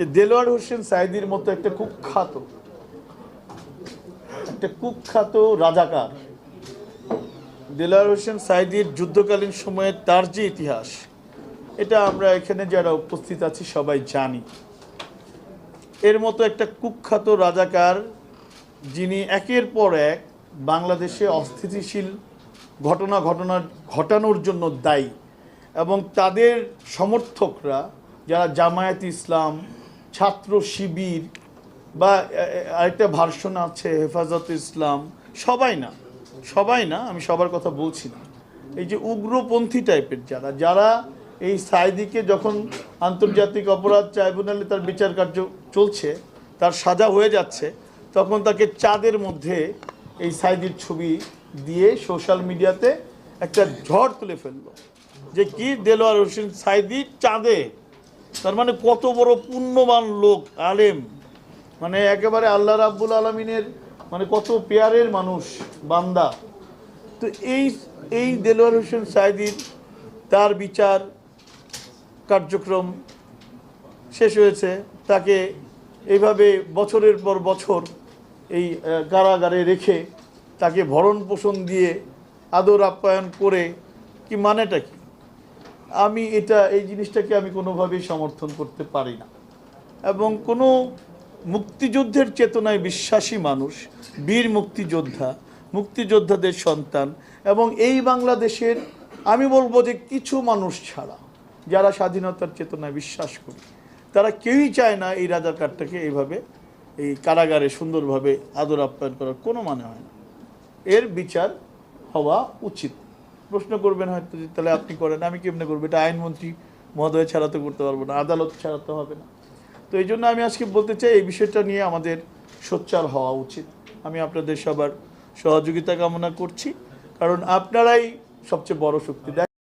যে দেলোয়ার হোসেন সাইদির মতো একটা কুখ্যাত একটা কুখ্যাত রাজাকার। দেলোয়ার হোসেন সাইদির যুদ্ধকালীন সময়ে তার যে ইতিহাস, এটা আমরা এখানে যারা উপস্থিত আছি সবাই জানি। এর মতো একটা কুখ্যাত রাজাকার যিনি একের পর এক বাংলাদেশে অস্থিতিশীল ঘটনা ঘটনা ঘটানোর জন্য দায়ী এবং তাদের সমর্থকরা যারা জামায়াত ইসলাম ছাত্র শিবির বা আরেকটা ভার্সন আছে, হেফাজত ইসলাম, সবাই না সবাই না, আমি সবার কথা বলছি না। এই যে উগ্রপন্থী টাইপের যারা যারা এই সাইদিকে যখন আন্তর্জাতিক অপরাধ ট্রাইব্যুনালে তার বিচার কার্য চলছে, তার সাজা হয়ে যাচ্ছে, তখন তাকে চাঁদের মধ্যে এই সাইদির ছবি দিয়ে সোশ্যাল মিডিয়াতে একটা ঝড় তুলে ফেলল যে কি দেলোয়ার হোসেন সাইদি চাঁদে তার মানে কত বড় পুণ্যবান লোক, আলেম। মানে একেবারে আল্লাহ রাব্বুল আলমিনের মানে কত পেয়ারের মানুষ, বান্দা। তো এই এই দেলোয়ার হোসেন সাইদির তার বিচার কার্যক্রম শেষ হয়েছে। তাকে এইভাবে বছরের পর বছর এই কারাগারে রেখে তাকে ভরণ পোষণ দিয়ে আদর আপ্যায়ন করে, কি মানেটা কি? আমি এটা, এই জিনিসটাকে আমি কোনোভাবেই সমর্থন করতে পারি না। এবং কোনো মুক্তিযুদ্ধের চেতনায় বিশ্বাসী মানুষ, বীর মুক্তিযোদ্ধা, মুক্তিযোদ্ধাদের সন্তান এবং এই বাংলাদেশের, আমি বলব যে কিছু মানুষ ছাড়া যারা স্বাধীনতার চেতনায় বিশ্বাস করি, তারা কেউই চায় না এই রাজাকারটাকে এইভাবে, এই কারাগারে সুন্দরভাবে আদর আপ্যায়ন করার, কোনো মানে হয় না। এর বিচার হওয়া উচিত। প্রশ্ন করবেন হয়তো যে, তাহলে আপনি করেন, আমি কেমনে করব? এটা আইনমন্ত্রী মহোদয় ছাড়াতে করতে পারব না, আদালত ছাড়াতে হবে না। তো এই জন্য আমি আজকে বলতে চাই, এই বিষয়টা নিয়ে আমাদের সোচ্চার হওয়া উচিত। আমি আপনাদের সবার সহযোগিতা কামনা করছি, কারণ আপনারাই সবচেয়ে বড় শক্তি।